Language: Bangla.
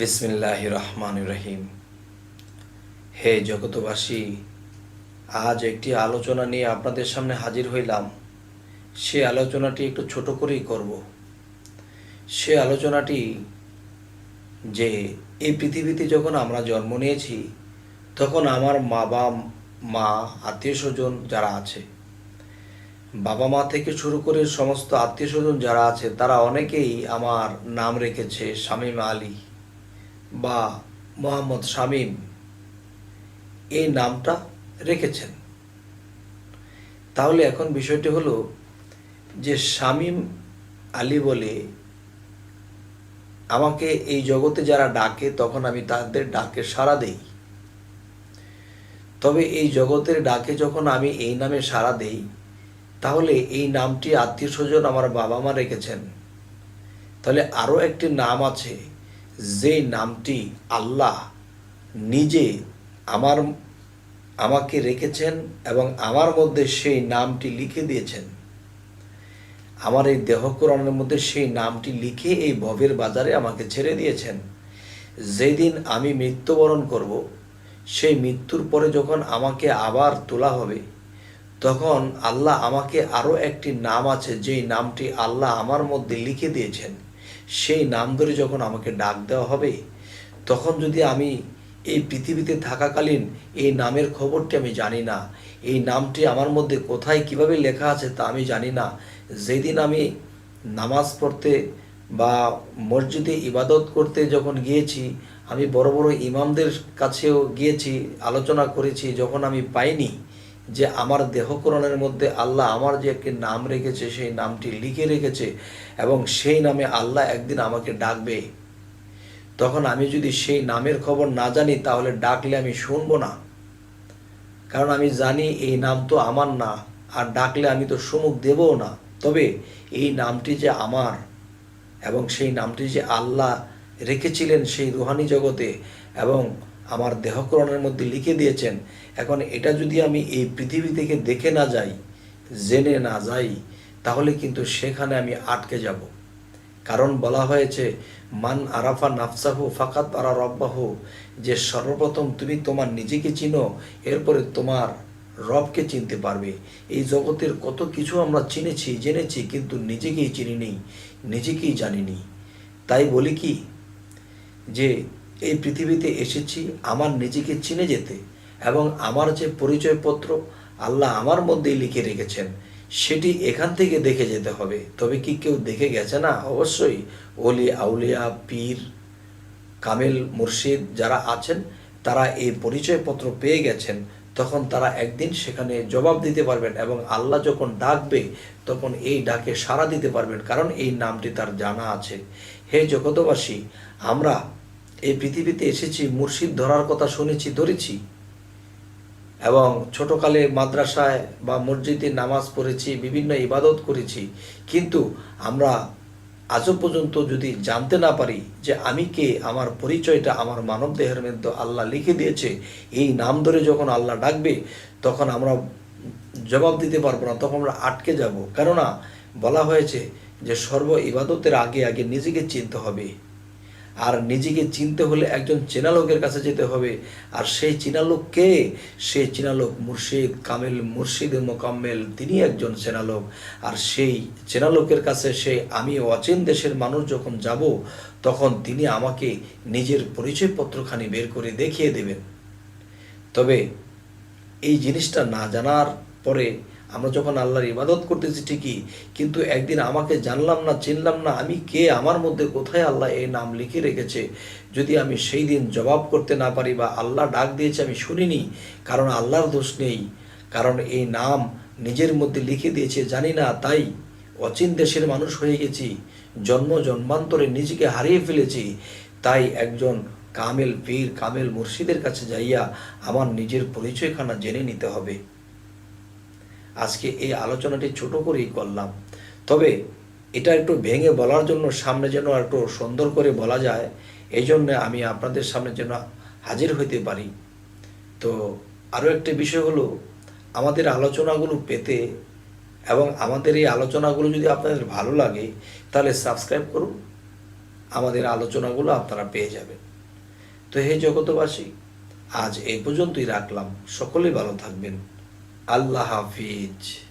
বিসমিল্লাহ রহমান রহিম হে জগতবাসী আজ একটি আলোচনা নিয়ে আপনাদের সামনে হাজির হইলাম। সে আলোচনাটি একটু ছোট করেই করব। সে আলোচনাটি যে এই পৃথিবীতে যখন আমরা জন্ম নিয়েছি, তখন আমার মা বা মা আত্মীয় স্বজন যারা আছে বাবা মা থেকে শুরু করে সমস্ত আত্মীয় স্বজন যারা আছে, তারা অনেকেই আমার নাম রেখেছে শামীম আলী। বা মোহাম্মদ শামীম এই নামটা রেখেছেন। তাহলে এখন বিষয়টি হলো যে শামীম আলী বলে আমাকে এই জগতে যারা ডাকে, তখন আমি তাদের ডাকে সাড়া দেই। তবে এই জগতের ডাকে যখন আমি এই নামে সাড়া দেই, তাহলে এই নামটি আত্মীয় স্বজন আমার বাবা মা রেখেছেন। তাহলে আরও একটি নাম আছে যে নামটি আল্লাহ নিজে আমার, আমাকে রেখেছেন এবং আমার মধ্যে সেই নামটি লিখে দিয়েছেন। আমার এই দেহকরণের মধ্যে সেই নামটি লিখে এই ভবের বাজারে আমাকে ছেড়ে দিয়েছেন। যেদিন আমি মৃত্যুবরণ করব, সেই মৃত্যুর পরে যখন আমাকে আবার তোলা হবে, তখন আল্লাহ আমাকে আরও একটি নাম আছে, যেই নামটি আল্লাহ আমার মধ্যে লিখে দিয়েছেন। সেই নাম ধরে যখন আমাকে ডাক দেওয়া হবে, তখন যদি আমি এই পৃথিবীতে থাকাকালীন এই নামের খবরটি আমি জানি না, এই নামটি আমার মধ্যে কোথায় কীভাবে লেখা আছে তা আমি জানি না, যেদিন আমি নামাজ পড়তে বা মসজিদে ইবাদত করতে যখন গিয়েছি, আমি বড় বড় ইমামদের কাছেও গিয়েছি, আলোচনা করেছি, যখন আমি পাইনি যে আমার দেহকরণের মধ্যে আল্লাহ আমার যে একটি নাম রেখেছে, সেই নামটি লিখে রেখেছে এবং সেই নামে আল্লাহ একদিন আমাকে ডাকবে। তখন আমি যদি সেই নামের খবর না জানি, তাহলে ডাকলে আমি শুনব না। কারণ আমি জানি এই নাম তো আমার না, আর ডাকলে আমি তো সম্মুখ দেবও না। তবে এই নামটি যে আমার এবং সেই নামটি যে আল্লাহ রেখেছিলেন সেই রুহানি জগতে এবং আমার দেহকরণের মধ্যে লিখে দিয়েছেন, এখন এটা যদি আমি এই পৃথিবী থেকে দেখে না যাই, জেনে না যাই, তাহলে কিন্তু সেখানে আমি আটকে যাব। কারণ বলা হয়েছে, মান আরাফা নাফসাহু ফাকাত আরা রব্বাহু যে সর্বপ্রথম তুমি তোমার নিজেকে চিনো, এরপরে তোমার রবকে চিনতে পারবে। এই জগতের কত কিছু আমরা চিনেছি, জেনেছি, কিন্তু নিজেকেই চিনিনি, নিজেকেই জানিনি। তাই বলি কি, যে এই পৃথিবীতে এসেছি, আমার নিজেকে চিনে যেতে এবং আমার যে পরিচয়পত্র আল্লাহ আমার মধ্যেই লিখে রেখেছেন, সেটি এখান থেকে দেখে যেতে হবে। তবে কি কেউ দেখে গেছে না? অবশ্যই। ওলি, আউলিয়া, পীর, কামেল, মুর্শিদ যারা আছেন, তারা এই পরিচয়পত্র পেয়ে গেছেন। তখন তারা একদিন সেখানে জবাব দিতে পারবেন এবং আল্লাহ যখন ডাকবে, তখন এই ডাকে সাড়া দিতে পারবেন, কারণ এই নামটি তার জানা আছে। হে জগতবাসী আমরা এই পৃথিবীতে এসেছি, মুর্শিদ ধরার কথা শুনেছি, ধরেছি। এবং ছোটকালে মাদ্রাসায় বা মসজিদে নামাজ পড়েছি, বিভিন্ন ইবাদত করেছি। কিন্তু আমরা আজও পর্যন্ত যদি জানতে না পারি যে আমি কে, আমার পরিচয়টা আমার মানব দেহের মধ্যে আল্লাহ লিখে দিয়েছে, এই নাম ধরে যখন আল্লাহ ডাকবে, তখন আমরা জবাব দিতে পারব না, তখন আমরা আটকে যাব। কেননা বলা হয়েছে যে সর্ব ইবাদতের আগে আগে নিজেকে চিনতে হবে। আর নিজেকে চিনতে হলে একজন চেনা লোকের কাছে যেতে হবে। আর সেই চেনালোক কে? সেই চেনালোক মুর্শিদ কামেল মুর্শিদ মোকাম্মেল, তিনি একজন চেনালোক। আর সেই চেনা লোকের কাছে সেই আমি অচেন দেশের মানুষ যখন যাব, তখন তিনি আমাকে নিজের পরিচয়পত্রখানি বের করে দেখিয়ে দেবেন। তবে এই জিনিসটা না জানার পরে আমরা যখন আল্লাহর ইবাদত করতেছি ঠিকই, কিন্তু একদিন আমাকে জানলাম না, চিনলাম না, আমি কে, আমার মধ্যে কোথায় আল্লাহ এই নাম লিখে রেখেছে? যদি আমি সেই দিন জবাব করতে না পারি বা আল্লাহ ডাক দিয়েছে আমি শুনিনি, কারণ আল্লাহর দোষ নেই। কারণ এই নাম নিজের মধ্যে লিখে দিয়েছে, জানি না, তাই অচিন দেশের মানুষ হয়ে গেছি, জন্ম জন্মান্তরে নিজেকে হারিয়ে ফেলেছি। তাই একজন কামেল পীর, কামেল মুর্শিদের কাছে যাইয়া আমার নিজের পরিচয়খানা জেনে নিতে হবে। আজকে এই আলোচনাটি ছোট করেই করলাম। তবে এটা একটু ভেঙে বলার জন্য সামনে যেন একটু সুন্দর করে বলা যায়, এই জন্য আমি আপনাদের সামনে যেন হাজির হইতে পারি। তো আরও একটি বিষয় হলো, আমাদের আলোচনাগুলো পেতে এবং আমাদের এই আলোচনাগুলো যদি আপনাদের ভালো লাগে, তাহলে সাবস্ক্রাইব করুন। আমাদের আলোচনাগুলো আপনারা পেয়ে যাবেন। তো হে জগতবাসী আজ এই পর্যন্তই রাখলাম। সকলেই ভালো থাকবেন। আল্লাহ হাফিজ।